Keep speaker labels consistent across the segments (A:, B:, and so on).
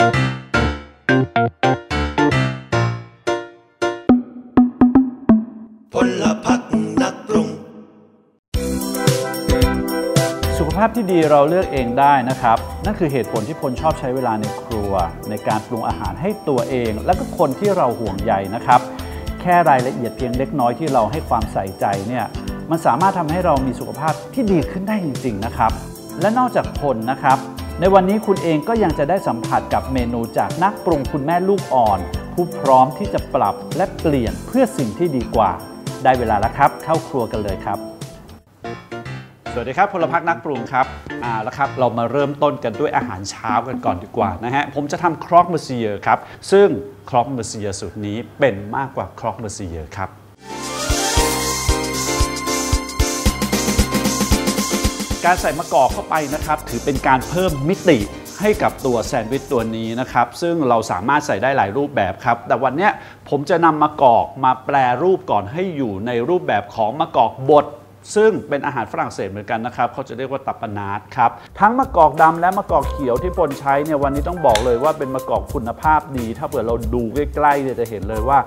A: พลพักนักปรุง
B: สุขภาพที่ดีเราเลือกเองได้นะครับ นั่นคือเหตุผลที่พลชอบใช้เวลาในครัว ในการปรุงอาหารให้ตัวเอง และก็คนที่เราห่วงใยนะครับ แค่รายละเอียดเพียงเล็กน้อยที่เราให้ความใส่ใจเนี่ยมันสามารถทำให้เรามีสุขภาพที่ดีขึ้นได้จริง ๆ นะครับ และนอกจากพลนะครับ ในวันนี้คุณเองก็ยังจะได้สัมผัสกับเมนูจากนักปรุงคุณแม่ลูกอ่อน ผู้พร้อมที่จะปรับและเปลี่ยนเพื่อสิ่งที่ดีกว่า ได้เวลาแล้วครับ เข้าครัวกันเลยครับ สวัสดีครับพลพักนักปรุงครับอ่าแล้วครับ เรามาเริ่มต้นกันด้วยอาหารเช้ากันก่อนดีกว่านะฮะผมจะทำครอกเมอร์ซีเยอร์ครับซึ่งครอกเมอร์ซีเยอร์สูตรนี้เป็นมากกว่าครอกเมอร์ซีเยอร์ครับ การใส่มะกอกเข้าไปนะครับ ถือเป็นการเพิ่มมิติให้กับตัวแซนด์วิชตัวนี้นะครับ ซึ่งเราสามารถใส่ได้หลายรูปแบบครับ แต่วันนี้ผมจะนำมะกอกมาแปลรูปก่อนให้อยู่ในรูปแบบของมะกอกบด ซึ่งเป็นอาหารฝรั่งเศสเหมือนกันนะครับเขาจะเรียกว่าตับปนาดครับ ทั้งมะกอกดำและมะกอกเขียวที่ปนใช้เนี่ยวันนี้ต้องบอกเลยว่าเป็นมะกอกคุณภาพดี ถ้าเผื่อเราดูใกล้ๆเนี่ยจะเห็นเลยว่า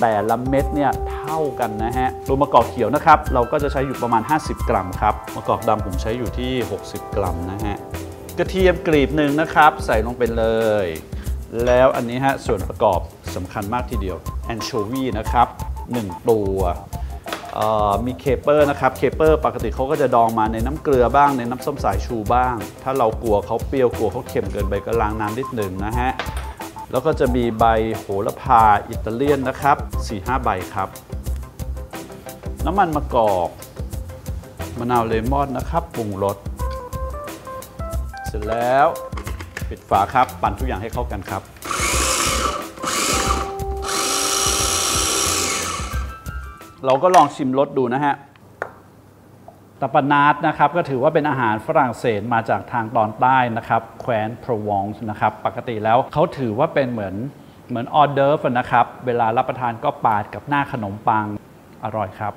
B: แต่ละเม็ดเนี่ยเท่ากันนะฮะตัวมะกอกเขียวนะครับเราก็จะใช้อยู่ประมาณ 50 กรัมครับมะกอกดำผมใช้อยู่ที่ 60 กรัมนะฮะกระเทียมกรีบหนึ่งนะครับใส่ลงไปเลย แล้วอันนี้ฮะส่วนประกอบสำคัญมากทีเดียวแอนโชวีนะครับ1ตัว มีเคเปอร์นะครับเคเปอร์ปกติเขาก็จะดองมาในน้ำเกลือบ้างในน้ำส้มสายชูบ้าง ถ้าเรากลัวเขาเปรี้ยวกลัวเขาเค็มเกินไปก็ล้างน้ำนิดหนึ่งนะฮะแล้วก็จะมีใบโหระพาอิตาเลียนนะครับ 4-5 ใบครับ น้ำมันมะกอกมะนาวเลมอนนะครับปรุงรสเสร็จแล้วปิดฝาครับ ปั่นทุกอย่างให้เข้ากันครับ เราก็ลองชิมรสดูนะฮะตาปนาดนะครับ ก็ถือว่าเป็นอาหารฝรั่งเศสมาจากทางตอนใต้นะครับ แคว้นโปรวองส์นะครับ ปกติแล้วเขาถือว่าเป็นเหมือนเหมือนออเดอร์ฟนะครับ เวลารับประทานก็ปาดกับหน้าขนมปังอร่อยครับ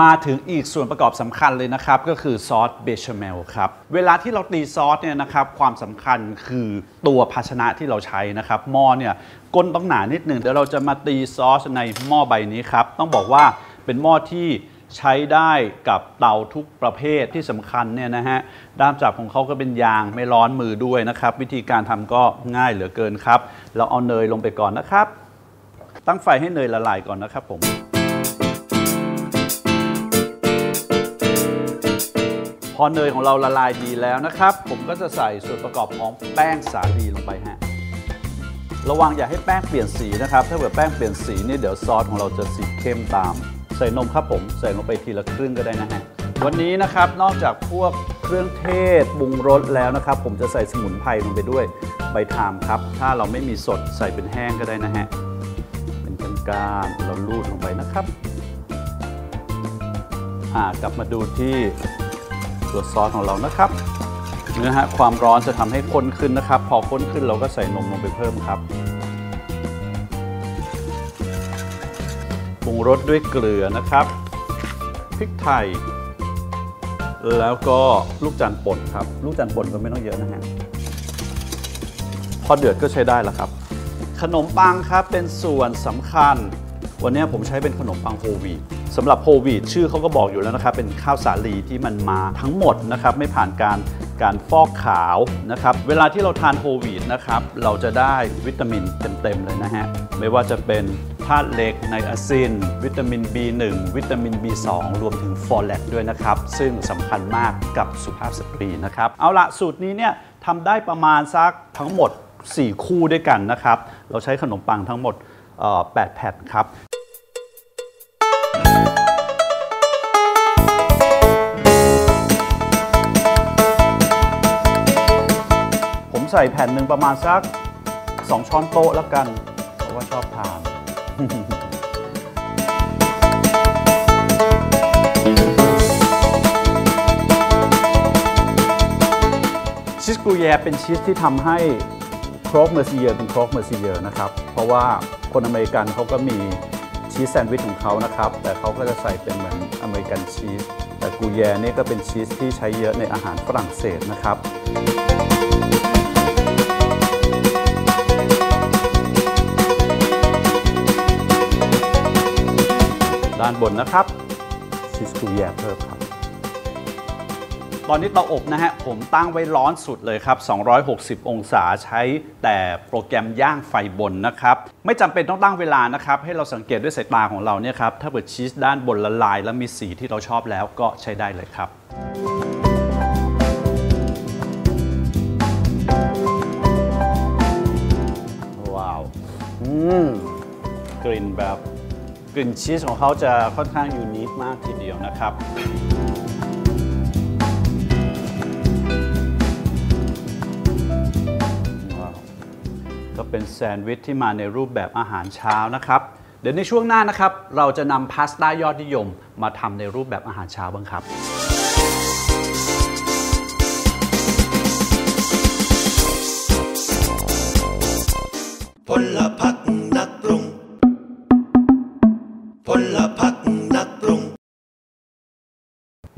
B: มาถึงอีกส่วนประกอบสำคัญเลยนะครับ ก็คือซอสเบชาเมลครับ เวลาที่เราตีซอสเนี่ยนะครับ ความสำคัญคือตัวภาชนะที่เราใช้นะครับหม้อเนี่ยก้นต้องหนานิดหนึ่งเดี๋ยวเราจะมาตีซอสในหม้อใบนี้ครับ ต้องบอกว่า เป็นหม้อที่ใช้ได้กับเตาทุกประเภทที่สำคัญเนี่ยนะฮะด้ามจับของเขาก็เป็นยางไม่ร้อนมือด้วยนะครับ วิธีการทำก็ง่ายเหลือเกินครับ เราเอาเนยลงไปก่อนนะครับ ตั้งไฟให้เนยละลายก่อนนะครับผมพอเนยของเราละลายดีแล้วนะครับ ผมก็จะใส่ส่วนประกอบของแป้งสาลีลงไปฮะระวังอย่าให้แป้งเปลี่ยนสีนะครับ ถ้าเกิดแป้งเปลี่ยนสีนี่เดี๋ยวซอสของเราจะสีเข้มตาม ใส่นมครับผม ใส่ลงไปทีละครึ่งก็ได้นะฮะ วันนี้นะครับนอกจากพวกเครื่องเทศปรุงรสแล้วนะครับ ผมจะใส่สมุนไพรลงไปด้วยใบทามครับ ถ้าเราไม่มีสดใส่เป็นแห้งก็ได้นะฮะ เป็นก้านๆเราลูดลงไปนะครับอ่ากลับมาดูที่ตัวซอสของเรานะครับเนื้อฮะความร้อนจะทำให้ข้นขึ้นนะครับ พอข้นขึ้นเราก็ใส่นมลงไปเพิ่มครับ รสด้วยเกลือนะครับ พริกไทย แล้วก็ลูกจันทร์ป่นครับ ลูกจันทร์ป่นก็ไม่ต้องเยอะนะฮะ พอเดือดก็ใช้ได้แล้วครับ ขนมปังครับเป็นส่วนสำคัญ วันนี้ผมใช้เป็นขนมปังโฮลวีตสำหรับโฮลวีตชื่อเขาก็บอกอยู่แล้วนะครับ เป็นข้าวสาลีที่มันมาทั้งหมดนะครับ ไม่ผ่านการ การฟอกขาวนะครับ เวลาที่เราทานโฮลวีตนะครับ เราจะได้วิตามินเต็มๆเลยนะฮะ ไม่ว่าจะเป็นธาตุเหล็กไนอาซิน วิตามิน B1 วิตามิน B2 รวมถึงฟอแลตด้วยนะครับ ซึ่งสำคัญมากกับสุภาพสตรีนะครับ เอาละสูตรนี้เนี่ยทำได้ประมาณสักทั้งหมด 4 คู่ด้วยกันนะครับ เราใช้ขนมปังทั้งหมด 8 แผ่นครับ ใส่แผ่นหนึ่งประมาณสัก 2 ช้อนโต๊ะแล้วกัน เพราะว่าชอบทานชีสกรูแยเป็นชีสที่ทำให้ครอกเมอร์ซิเยอร์เป็นครกเมอร์ซิเยอร์นะครับ เพราะว่าคนอเมริกันเขาก็มีชีสแซนด์วิชของเขานะครับ แต่เขาก็จะใส่เป็นเหมือนอเมริกันชีส แต่กูแยนี่ก็เป็นชีสที่ใช้เยอะในอาหารฝรั่งเศสนะครับ บนนะครับชีสกูแยกเพิ่มครับ ตอนนี้เตาอบนะฮะ ผมตั้งไว้ร้อนสุดเลยครับ 260 องศาใช้แต่โปรแกรมย่างไฟบนนะครับ ไม่จำเป็นต้องตั้งเวลานะครับ ให้เราสังเกตด้วยสายตาของเราเนี่ยครับ ถ้าเกิดชีสด้านบนละลาย แล้วมีสีที่เราชอบแล้วก็ใช้ได้เลยครับว้าว อืม กลิ่นแบบ กลิ่นชีสของเขาจะค่อนข้างยูนิคมากทีเดียวนะครับก็เป็นแซนด์วิชที่มาในรูปแบบอาหารเช้านะครับ เดี๋ยวในช่วงหน้านะครับ เราจะนำพาสต้ายอดนิยม มาทำในรูปแบบอาหารเช้าบ้างครับ
A: พล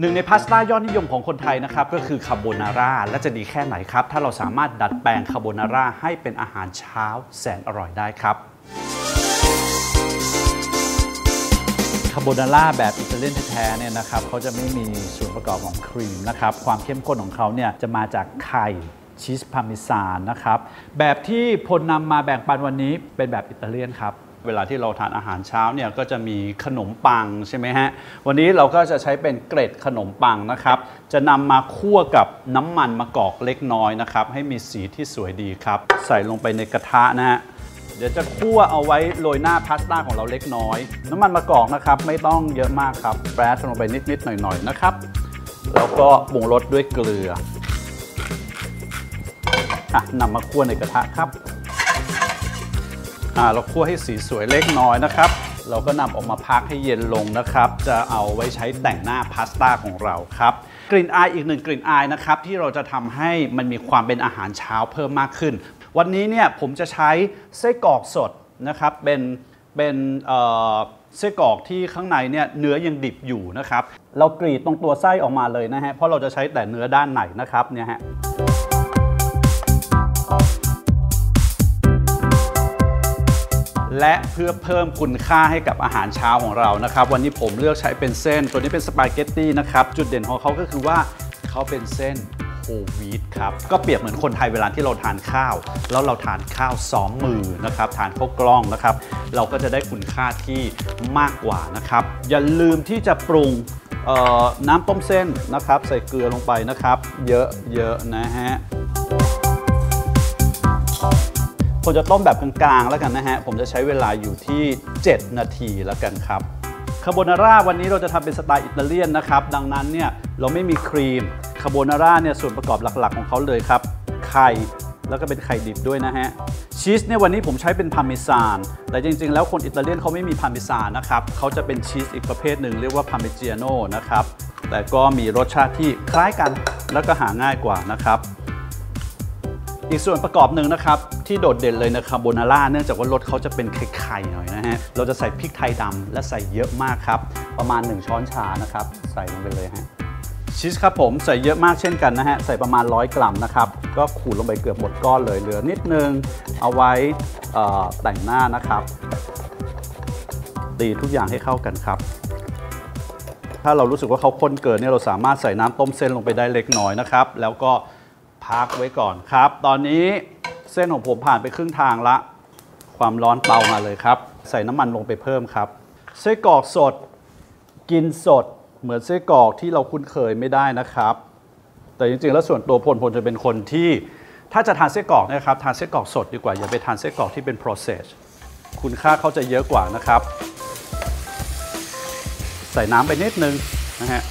B: หนึ่งในพาสต้ายอดนิยมของคนไทยนะครับก็คือคาโบนาร่าและจะดีแค่ไหนครับ ถ้าเราสามารถดัดแปลงคาโบนาร่าให้เป็นอาหารเช้าแสนอร่อยได้ครับคาโบนาร่าแบบอิตาเลียนแท้ๆเนี่ยนะครับเขาจะไม่มีส่วนประกอบของครีมนะครับความเข้มข้นของเขาเนี่ยจะมาจากไข่ชีสพาร์เมซานนะครับแบบที่พลนำมาแบ่งปันวันนี้เป็นแบบอิตาเลียนครับ เวลาที่เราทานอาหารเช้าเนี่ยก็จะมีขนมปังใช่ไหมฮะ วันนี้เราก็จะใช้เป็นเกร็ดขนมปังนะครับ จะนำมาคั่วกับน้ำมันมะกอกเล็กน้อยนะครับ ให้มีสีที่สวยดีครับ ใส่ลงไปในกระทะนะฮะเดี๋ยวจะคั่วเอาไว้โรยหน้าพาสต้าของเราเล็กน้อย น้ำมันมะกอกนะครับ ไม่ต้องเยอะมากครับแปรลงไปนิดๆหน่อยๆนะครับ แล้วก็ปรุงรสด้วยเกลืออะนำมาคั่วในกระทะครับ อ่าเราคั่วให้สีสวยเล็กน้อยนะครับ เราก็นำออกมาพักให้เย็นลงนะครับ จะเอาไว้ใช้แต่งหน้าพาสต้าของเราครับ กลิ่นอายอีกหนึ่งกลิ่นอายนะครับ ที่เราจะทำให้มันมีความเป็นอาหารเช้าเพิ่มมากขึ้น วันนี้เนี่ยผมจะใช้ไส้กรอกสดนะครับ เป็นเป็นเอ่อไส้กรอกที่ข้างในเนี่ยเนื้อยังดิบอยู่นะครับ เรากรีดตรงตัวไส้ออกมาเลยนะฮะเพราะเราจะใช้แต่เนื้อด้านในนะครับเนี่ยฮะ และเพื่อเพิ่มคุณค่าให้กับอาหารเช้าของเรานะครับ วันนี้ผมเลือกใช้เป็นเส้น ตัวนี้เป็นสปาเกตตี้นะครับ จุดเด่นของเขาก็คือว่าเขาเป็นเส้นโฮลวีตครับ ก็เปรียบเหมือนคนไทยเวลาที่เราทานข้าว แล้วเราทานข้าวซ้อมมือนะครับ ทานข้าวกล้องนะครับ เราก็จะได้คุณค่าที่มากกว่านะครับ อย่าลืมที่จะปรุงน้ำต้มเส้นนะครับ ใส่เกลือลงไปนะครับ เยอะๆนะฮะ ผมจะต้มแบบกลางๆแล้วกันนะฮะ ผมจะใช้เวลาอยู่ที่ 7 นาทีแล้วกันครับคาโบนาร่าวันนี้เราจะทำเป็นสไตล์อิตาเลียนนะครับ ดังนั้นเนี่ยเราไม่มีครีมคาโบนาร่าเนี่ยส่วนประกอบหลักๆของเขาเลยครับ ไข่แล้วก็เป็นไข่ดิบด้วยนะฮะชีสเนี่ยวันนี้ผมใช้เป็นพาร์เมซานแต่จริงๆ แล้วคนอิตาเลียนเขาไม่มีพาร์เมซานนะครับเขาจะเป็นชีสอีกประเภทหนึ่งเรียกว่าพาร์เมจิอาโน่นะครับแต่ก็มีรสชาติที่คล้ายกันแล้วก็หาง่ายกว่านะครับ อีกส่วนประกอบหนึ่งนะครับ ที่โดดเด่นเลยนะคาโบนาร่าเนื่องจากว่ารสเขาจะเป็นไข่ๆหน่อยนะฮะเราจะใส่พริกไทยดำและใส่เยอะมากครับ ประมาณ 1 ช้อนชานะครับ ใส่ลงไปเลยฮะชีสครับผมใส่เยอะมากเช่นกันนะฮะ ใส่ประมาณ 100 กรัมนะครับ ก็ขูดลงไปเกือบหมดก้อนเลยเหลือนิดนึง เอาไว้แต่งหน้านะครับตีทุกอย่างให้เข้ากันครับ ถ้าเรารู้สึกว่าเขาข้นเกินเนี่ยเราสามารถใส่น้ำต้มเส้นลงไปได้เล็กน้อยนะครับ แล้วก็ พักไว้ก่อนครับ ตอนนี้เส้นของผมผ่านไปครึ่งทางละ ความร้อนเตามาเลยครับ ใส่น้ำมันลงไปเพิ่มครับไส้กรอกสด กินสด เหมือนไส้กรอกที่เราคุ้นเคยไม่ได้นะครับ แต่จริงๆแล้วส่วนตัวพลพลจะเป็นคนที่ ถ้าจะทานไส้กรอกนะครับทานไส้กรอกสดดีกว่าอย่าไปทานไส้กรอกที่เป็น process คุณค่าเขาจะเยอะกว่านะครับ ใส่น้ำไปนิดนึงนะฮะ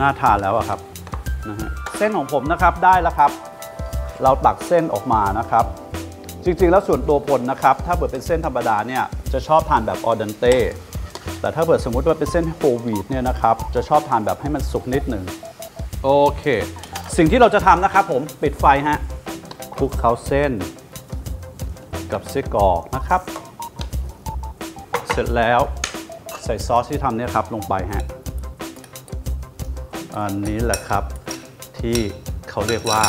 B: น่าทานแล้วอะครับนะฮะเส้นของผมนะครับได้แล้วครับ เราตักเส้นออกมานะครับ จริงๆ แล้วส่วนตัวพลนะครับ ถ้าเกิดเป็นเส้นธรรมดาเนี่ยจะชอบทานแบบออเดนเต้แต่ถ้าเกิดสมมุติว่าเป็นเส้นโฮลวีตเนี่ยนะครับจะชอบทานแบบให้มันสุกนิดหนึ่งโอเค สิ่งที่เราจะทำนะครับผมปิดไฟฮะคลุกเคล้าเส้น กับไส้กรอกนะครับ เสร็จแล้วใส่ซอสที่ทำเนี่ยครับลงไปฮะ อันนี้แหละครับที่เขาเรียกว่า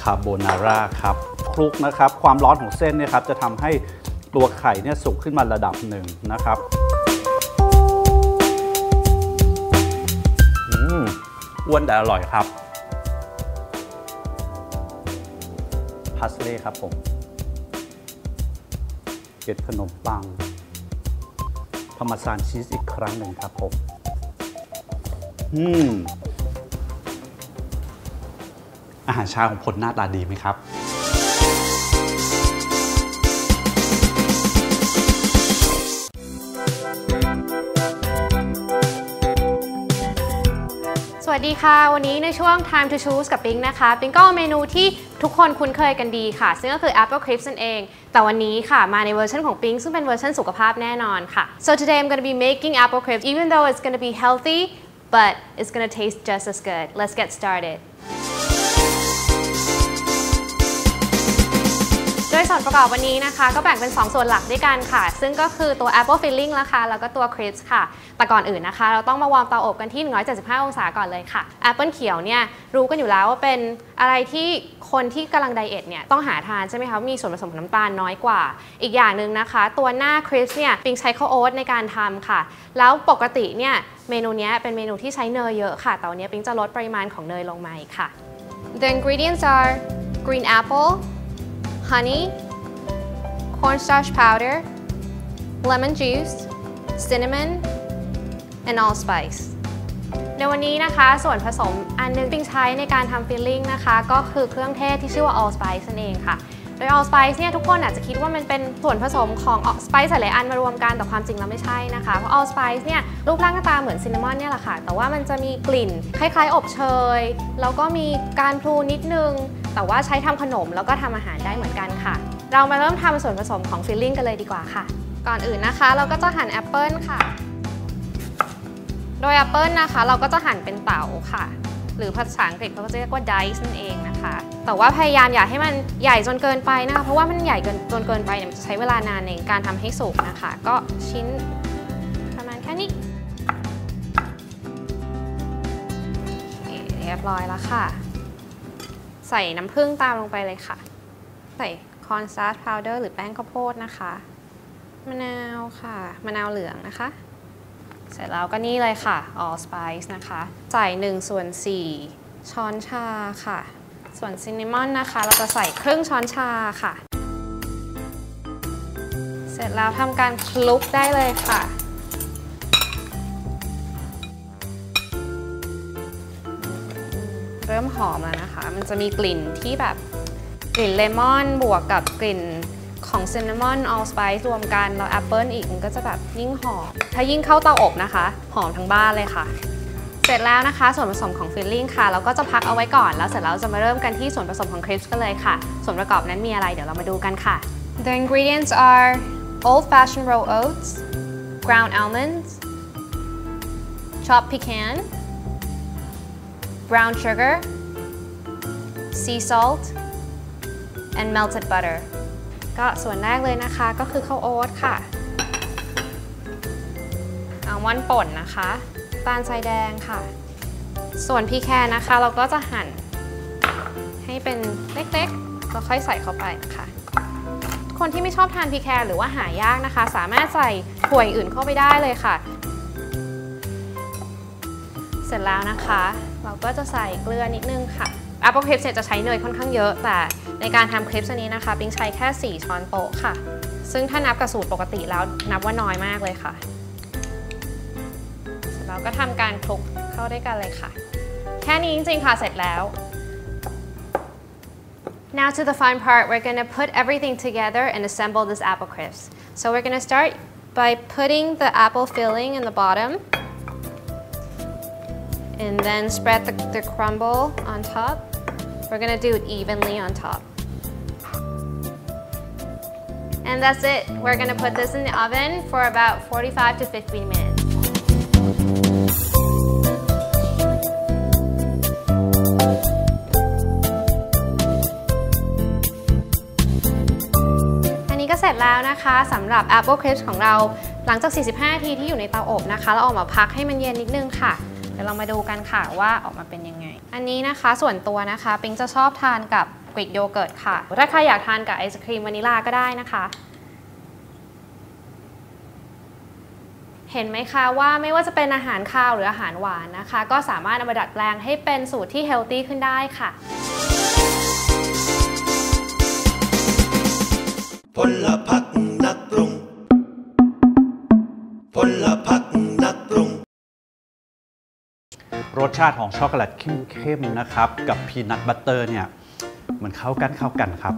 B: คาโบนาร่าครับคลุกนะครับความร้อนของเส้นเนี่ยครับจะทำให้ตัวไข่เนี่ยสุกขึ้นมาระดับหนึ่งนะครับอืมอ้วนแต่อร่อยครับพาสเล่ครับผมเก็ดขนมปังพาร์มาซานชีสอีกครั้งหนึ่งครับผม อืม อาหารเช้าของพลหน้าตาดีไหมครับ
C: สวัสดีค่ะ วันนี้ในช่วง time to choose กับปิงนะคะปิงก็เมนูที่ทุกคนคุ้นเคยกันดีค่ะ ซึ่งก็คือ apple crisp นั่นเอง แต่วันนี้ค่ะ มาในเวอร์ชันของปิงซึ่งเป็นเวอร์ชันสุขภาพแน่นอนค่ะ so today I'm gonna be making apple crisp even though it's gonna be healthy but it's gonna taste just as good let's get started ส่วนประกอบวันนี้นะคะ ก็แบ่งเป็น 2 ส่วนหลักด้วยกันค่ะ ซึ่งก็คือตัว apple filling นะคะ แล้วก็ตัว Crisp ค่ะ แต่ก่อนอื่นนะคะ เราต้องมาวอร์มเตาอบกันที่ 175 องศาก่อนเลยค่ะ apple เขียวเนี่ยรู้กันอยู่แล้วว่าเป็นอะไรที่คนที่กำลังไดเอทเนี่ยต้องหาทานใช่ไหมคะ มีส่วนผสมของน้ำตาลน้อยกว่า อีกอย่างหนึ่งนะคะ ตัวหน้า Crisp เนี่ยปิงใช้ข้าวโอ๊ตในการทำค่ะ แล้วปกติเนี่ยเมนูนี้เป็นเมนูที่ใช้เนยเยอะค่ะ แต่วันนี้ปิงจะลดปริมาณของเนยลงมาอีกค่ะ The ingredients are green apple honey cornstarch powder, lemon juice, cinnamon, and allspice. ในวันนี้นะคะส่วนผสมอันหนึงปิงใช้ในการทำฟิลลิ่งนะคะ ก็คือเครื่องเทศที่ชื่อว่า allspice นั่นเองค่ะ โดย allspice เนี่ยทุกคนอาจจะคิดว่ามันเป็นส่วนผสมของ spice หลายๆอันมารวมกันแต่ความจริงแล้วไม่ใช่นะคะ เพราะ allspice เนี่ยรูปร่างหน้าตาเหมือนซินนามอนเนี่ยแหละค่ะ แต่ว่ามันจะมีกลิ่น คล้ายๆ อบเชย แล้วก็มีการพลูนิดนึง แต่ว่าใช้ทำขนมแล้วก็ทำอาหารได้เหมือนกันค่ะ เรามาเริ่มทำส่วนผสมของฟิลลิ่งกันเลยดีกว่าค่ะ ก่อนอื่นนะคะ เราก็จะหั่นแอปเปิลค่ะ โดยแอปเปิลนะคะ เราก็จะหั่นเป็นเต๋าค่ะ หรือภาษาอังกฤษเขาก็จะเรียกว่า dice นั่นเองนะคะ แต่ว่าพยายามอย่าให้มันใหญ่จนเกินไปนะคะ เพราะว่ามันใหญ่เกินจนเกินไปเนี่ยมันจะใช้เวลานานในการทำให้สุกนะคะ ก็ชิ้นประมาณแค่นี้เรียบร้อยแล้วค่ะ ใส่น้ำผึ้งตามลงไปเลยค่ะ ใส่คอนสตาร์ชพาวเดอร์หรือแป้งข้าวโพดนะคะ มะนาวค่ะ มะนาวเหลืองนะคะ เสร็จแล้วก็นี่เลยค่ะ allspice นะคะ ใส่1ส่วน4ช้อนชาค่ะ ส่วนซินนามอนนะคะ เราจะใส่ครึ่งช้อนชาค่ะ เสร็จแล้วทำการคลุกได้เลยค่ะ ริ่มหอมแล้วนะคะ มันจะมีกลิ่นที่แบบกลิ่นเลมอนบวกกับกลิ่นของซินนามอนออลสไปซ์รวมกันแล้วแอปเปิลอีกมันก็จะแบบยิ่งหอม ถ้ายิ่งเข้าเตาอบนะคะ หอมทั้งบ้านเลยค่ะ เสร็จแล้วนะคะ ส่วนผสมของฟิลลิ่งค่ะ เราก็จะพักเอาไว้ก่อน แล้วเสร็จแล้วจะมาเริ่มกันที่ส่วนผสมของคริสกันเลยค่ะ ส่วนประกอบนั้นมีอะไรเดี๋ยวเรามาดูกันค่ะ The ingredients are old fashioned roll oats ground almonds chopped pecan brown sugar sea salt and melted butter ก็ส่วนแรกเลยนะคะก็คือข้าวโอ๊ตค่ะอัลมอนด์ป่นนะคะตาลทรายแดงค่ะ ส่วนพีแคนนะคะ เราก็จะหั่นให้เป็นเล็กๆแล้วค่อยใส่เข้าไปนะคะคนที่ไม่ชอบทานพีแคหรือว่าหายากนะคะ สามารถใส่ถั่วอย่างอื่นเข้าไปได้เลยค่ะ เสร็จแล้วนะคะ เราก็จะใส่เกลือนิดนึงค่ะ Apple Crisps เนี่ยจะใช้เนยค่อนข้างเยอะ แต่ในการทำคลิปอันนี้นะคะปิงใช้แค่ 4 ช้อนโต๊ะค่ะ ซึ่งถ้านับกับสูตรปกติแล้วนับว่าน้อยมากเลยค่ะ เสร็จแล้วก็ทำการคลุกเข้าด้วยกันเลยค่ะ แค่นี้จริงๆค่ะเสร็จแล้ว Now to the fun part, we're going to put everything together and assemble this apple crisps. So we're going to start by putting the apple filling in the bottom and then spread the, the crumble on top. We're gonna do it evenly on top. And that's it. We're gonna put this in the oven for about 45 to 50 minutes. อันนี้ก็เสร็จแล้วนะคะสำหรับ Apple Crisps ของเราหลังจาก 45 นาทีที่อยู่ในเตาอบนะคะ เราเอามาพักให้มันเย็นนิดนึงค่ะ เ ดี๋ยวเรามาดูกันค่ะว่าออกมาเป็นยังไง อันนี้นะคะส่วนตัวนะคะปิงจะชอบทานกับกรีกโยเกิร์ตค่ะ ถ้าใครอยากทานกับไอศครีมวานิลาก็ได้นะคะ เห็นไหมคะว่าไม่ว่าจะเป็นอาหารข้าวหรืออาหารหวานนะคะ ก็สามารถนำมาดัดแปลงให้เป็นสูตรที่เฮลตี้ขึ้นได้ค่ะ
A: พลพัก ร
B: สชาติของช็อกโกแลตเข้มๆนะครับ กับพีนัทบัตเตอร์เนี่ยมันเข้ากันเข้ากันครับ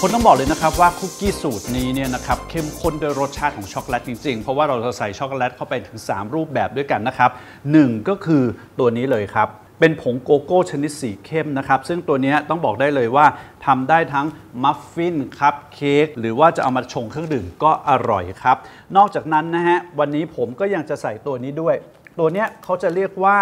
B: คนต้องบอกเลยนะครับว่าคุกกี้สูตรนี้เนี่ยนะครับเข้มข้นด้วยรสชาติของช็อกโกแลตจริงๆ เพราะว่าเราจะใส่ช็อกโกแลตเข้าไปถึง 3 รูปแบบด้วยกันนะครับหนึ่งก็คือตัวนี้เลยครับ เป็นผงโกโก้ชนิดสีเข้มนะครับ ซึ่งตัวนี้ต้องบอกได้เลยว่าทำได้ทั้งมัฟฟินคัพเค้กหรือว่าจะเอามาชงเครื่องดื่มก็อร่อยครับ นอกจากนั้นนะฮะ วันนี้ผมก็ยังจะใส่ตัวนี้ด้วย ตัวนี้เขาจะเรียกว่า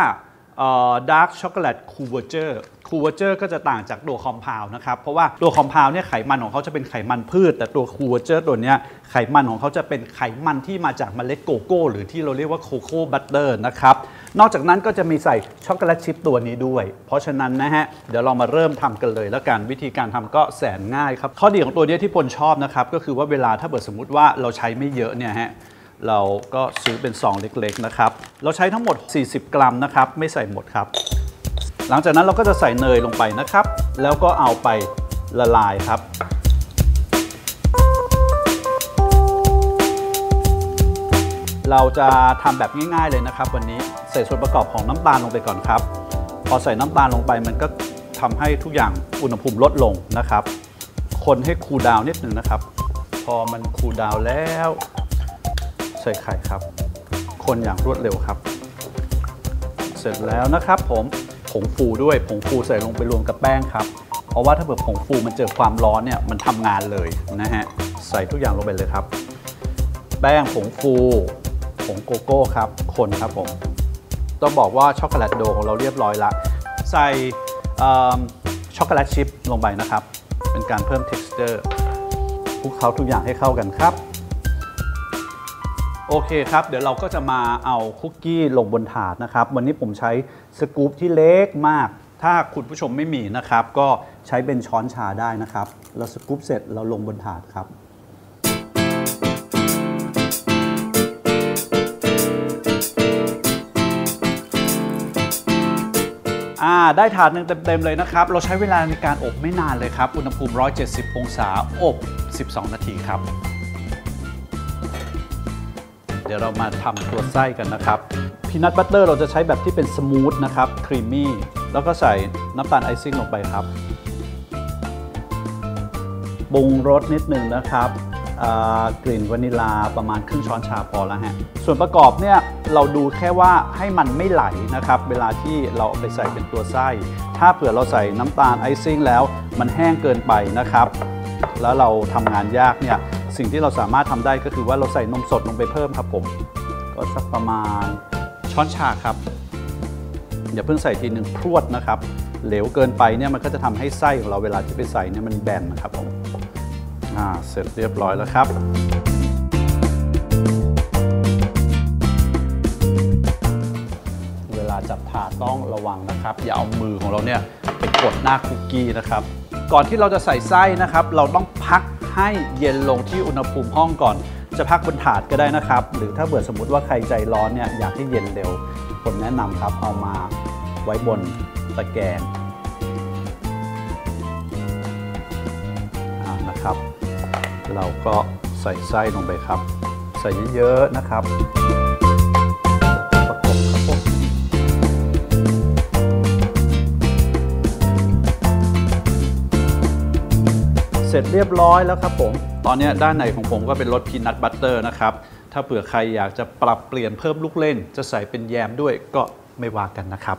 B: ดาร์กช็อกโกแลตคูเวอร์เจอร์คูเวอร์เจอร์ก็จะต่างจากตัวคอมเพลนะครับ เพราะว่าตัวคอมเพลเนี่ยไขมันของเขาจะเป็นไขมันพืช แต่ตัวคูเวอร์เจอร์ตัวเนี้ยไขมันของเขาจะเป็นไขมันที่มาจากเมล็ดโกโก้ หรือที่เราเรียกว่าโคโค่บัตเตอร์นะครับ นอกจากนั้นก็จะมีใส่ช็อกโกแลตชิพตัวนี้ด้วย เพราะฉะนั้นนะฮะ เดี๋ยวเรามาเริ่มทำกันเลย แล้วกันวิธีการทำก็แสนง่ายครับ ข้อดีของตัวนี้ที่พลชอบนะครับ ก็คือว่าเวลาถ้าเกิดสมมติว่าเราใช้ไม่เยอะเนี่ยฮะเราก็ซื้อเป็นซองเล็กๆนะครับ เราใช้ทั้งหมด 40 กรัมนะครับ ไม่ใส่หมดครับ หลังจากนั้นเราก็จะใส่เนยลงไปนะครับ แล้วก็เอาไปละลายครับเราจะทำแบบง่ายๆเลยนะครับวันนี้ ใส่ส่วนประกอบของน้ำตาลลงไปก่อนครับ พอใส่น้ำตาลลงไปมันก็ทำให้ทุกอย่างอุณหภูมิลดลงนะครับ คนให้คูลดาวนิดหนึ่งนะครับ พอมันคูลดาวแล้ว ใส่ไข่ครับ คนอย่างรวดเร็วครับ เสร็จแล้วนะครับ ผมผงฟูด้วยผงฟูใส่ลงไปรวมกับแป้งครับ เพราะว่าถ้าเกิดผงฟูมันเจอความร้อนเนี่ยมันทำงานเลยนะฮะใส่ทุกอย่างลงไปเลยครับ แป้งผงฟูผงโกโก้ครับ คนครับผม ต้องบอกว่าช็อกโกแลตโดของเราเรียบร้อยละ ใส่ช็อกโกแลตชิพลงไปนะครับ เป็นการเพิ่ม texture คลุกเคล้าทุกอย่างให้เข้ากันครับ โอเคครับ เดี๋ยวเราก็จะมาเอาคุกกี้ลงบนถาดนะครับ วันนี้ผมใช้สกู๊ปที่เล็กมาก ถ้าคุณผู้ชมไม่มีนะครับ ก็ใช้เป็นช้อนชาได้นะครับ เราสกู๊ปเสร็จเราลงบนถาดครับ อ่าได้ถาดหนึ่งเต็มๆเลยนะครับ เราใช้เวลาในการอบไม่นานเลยครับ อุณหภูมิ 170 องศา อบ 12 นาทีครับ เดี๋ยวเรามาทำตัวไส้กันนะครับพีนัทบัตเตอร์เราจะใช้แบบที่เป็นสมูทนะครับ ครีมมี่ แล้วก็ใส่น้ำตาลไอซิ่งลงไปครับปรุงรสนิดหนึ่งนะครับ กลิ่นวานิลาประมาณครึ่งช้อนชาพอแล้วฮะส่วนประกอบเนี่ยเราดูแค่ว่าให้มันไม่ไหลนะครับ เวลาที่เราเอาไปใส่เป็นตัวไส้ ถ้าเผื่อเราใส่น้ำตาลไอซิ่งแล้วมันแห้งเกินไปนะครับ แล้วเราทำงานยากเนี่ยสิ่งที่เราสามารถทำได้ก็คือว่าเราใส่นมสดลงไปเพิ่มครับผม ก็สักประมาณช้อนชาครับ อย่าเพิ่งใส่ทีหนึ่งพรวดนะครับ เหลวเกินไปเนี่ยมันก็จะทำให้ไส้ของเราเวลาที่ไปใส่เนี่ยมันแบนนะครับผม อ่าเสร็จเรียบร้อยแล้วครับ เวลาจับถาดต้องระวังนะครับ อย่าเอามือของเราเนี่ยไปกดหน้าคุกกี้นะครับ ก่อนที่เราจะใส่ไส้นะครับ เราต้องพักให้เย็นลงที่อุณหภูมิห้องก่อน จะพักบนถาดก็ได้นะครับ หรือถ้าเบื่อสมมติว่าใครใจร้อนเนี่ยอยากให้เย็นเร็ว ผมแนะนำครับเอามาไว้บนตะแกรง เราก็ใส่ไส้ลงไปครับ ใส่เยอะๆนะครับประกบครับผมเสร็จเรียบร้อยแล้วครับผม ตอนนี้ด้านในของผมก็เป็นรสพีนัทบัตเตอร์นะครับ ถ้าเผื่อใครอยากจะปรับเปลี่ยนเพิ่มลูกเล่น จะใส่เป็นแยมด้วยก็ไม่ว่ากันนะครับ